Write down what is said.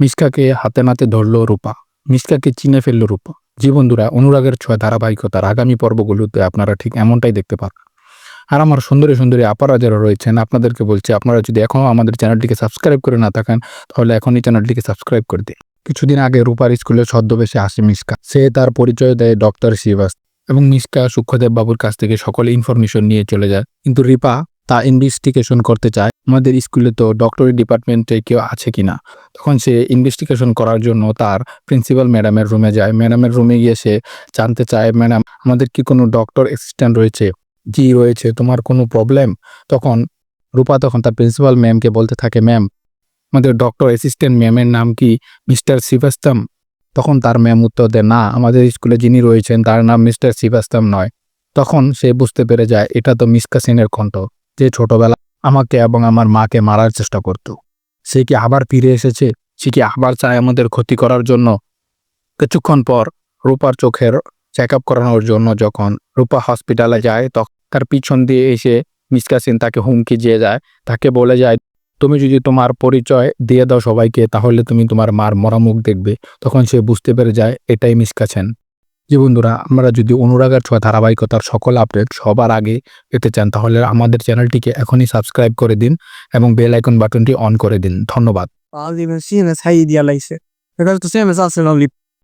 মিসকাকে হাতে নাতে ধরল রূপা, মিসকাকে চিনে ফেলল রূপা। জি বন্ধুরা, অনুরাগের ছয় ধারাবাহিকতার আগামী পর্বগুলোতে আপনারা ঠিক এমনটাই দেখতে পাবেন আর আমার সুন্দরী সুন্দরী আপারা যারা রয়েছেন, আপনাদেরকে বলছি, আপনারা যদি এখনও আমাদের চ্যানেলটিকে সাবস্ক্রাইব করে না থাকেন, তাহলে এখনই চ্যানেলটিকে সাবস্ক্রাইব করে দিন। কিছুদিন আগে রূপার স্কুলে ছদ্মবেশে আসে মিসকা। সে তার পরিচয় দেয় ডক্টর শিবাস এবং মিসকা সূক্ষ্মদেব বাবুর কাছ থেকে সকল ইনফরমেশন নিয়ে চলে যায়। কিন্তু রিপা তা ইনভেস্টিগেশন করতে চায়। আমাদের স্কুলে তো ডক্টরি ডিপার্টমেন্টে কেউ আছে কিনা তখন সে ইনভেস্টিগেশন করার জন্য তার প্রিন্সিপাল ম্যাডামের রুমে যায়। ম্যাডামের রুমে গিয়ে সে জানতে চায় ম্যাডাম আমাদের কি কোনো ডক্টর অ্যাসিস্ট্যান্ট রয়েছে? জি, রয়েছে। তোমার কোনো প্রবলেম তখন রূপা তখন তার প্রিন্সিপাল ম্যামকে বলতে থাকে ম্যাম আমাদের ডক্টর অ্যাসিস্ট্যান্ট ম্যামের নাম কি মিস্টার শিবাস্তম তখন তার ম্যাম উত্তর দেয়, না, আমাদের স্কুলে যিনি রয়েছেন, তার নাম মিস্টার শিবাস্তম নয়। তখন সে বুঝতে পেরে যায়, এটা তো মিসকা সেনের কণ্ঠ। যে ছোটবেলা আমাকে এবং আমার মাকে মারার চেষ্টা করত। সে কি আবার ফিরে এসেছে? সে কি আবার চায় আমাদের ক্ষতি করার জন্য? কিছুক্ষণ পর রূপার চোখের চেক আপ করানোর জন্য যখন রূপা হসপিটালে যায়, তখন তার পিছন দিয়ে এসে মিসকা সেন তাকে হুমকি দিয়ে যায়। তাকে বলে যায়, তুমি যদি তোমার পরিচয় দিয়ে দাও সবাইকে, তাহলে তুমি তোমার মার মরামুখ দেখবে। তখন সে বুঝতে পেরে যায়, এটাই মিসকা সেন যে বন্ধুরা, আমরা যদি অনুরাগের ছোঁয়া ধারাবাহিকতার সকল আপডেট সবার আগে পেতে চান, তাহলে আমাদের চ্যানেলটিকে এখনই সাবস্ক্রাইব করে দিন এবং বেল আইকন বাটনটি অন করে দিন। ধন্যবাদ।